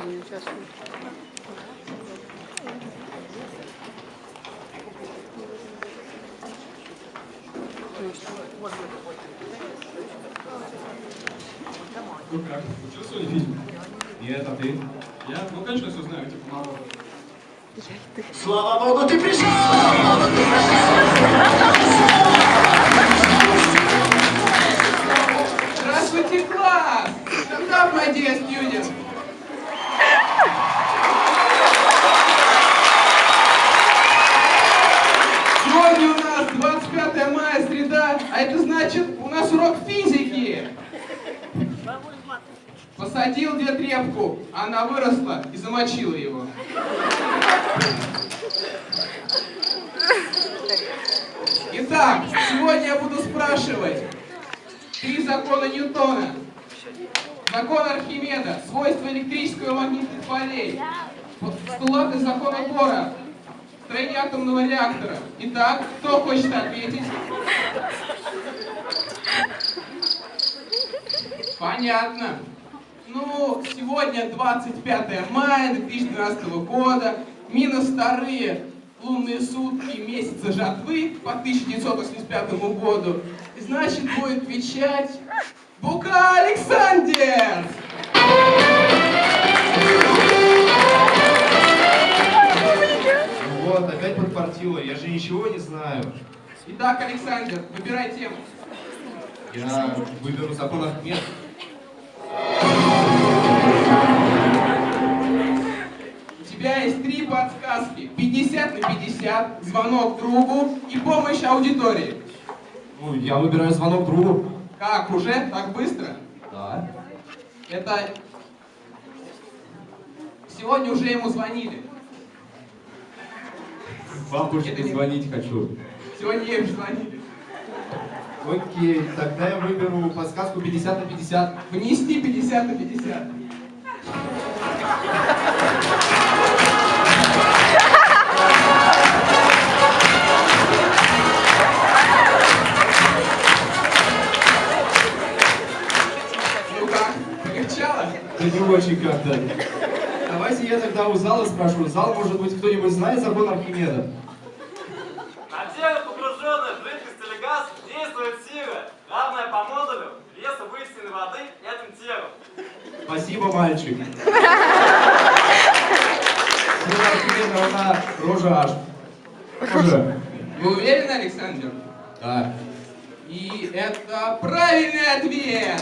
нигде не участвует. Ну как, сегодня физику? Нет, а ты? Я, ну конечно, все знаю, типа мало. Слава Богу, ты пришел! Здравствуйте, значит, у нас урок физики. Посадил дед репку, она выросла и замочила его. Итак, сегодня я буду спрашивать три закона Ньютона. Закон Архимеда, свойства электрического и магнитных полей, постулаты закона Бора, строение атомного реактора. Итак, кто хочет ответить? Понятно. Ну, сегодня 25 мая 2012 года, минус вторые лунные сутки месяца жатвы по 1985 году. И значит, будет отвечать Бука Александр! Ну вот, опять подпортила, я же ничего не знаю. Итак, Александр, выбирай тему. Я выберу закон Ахмед. 50 на 50, звонок другу и помощь аудитории. Ну, я выбираю звонок другу. Как, уже? Так быстро? Да. Это... Сегодня уже ему звонили. Бабушке Это не- звонить хочу. Сегодня ей уже звонили. Окей, тогда я выберу подсказку 50 на 50. Внести 50 на 50. Да не очень как-то. Давайте я тогда у зала спрошу. Зал, может быть, кто-нибудь знает закон Архимеда? На теле, погруженное в жидкость или газ, действует сила, равная по модулю веса вычисленной воды этим телом. Спасибо, мальчик. Сила Архимеда равна рожа аж. Рожа. Вы уверены, Александр? Да. И это правильный ответ!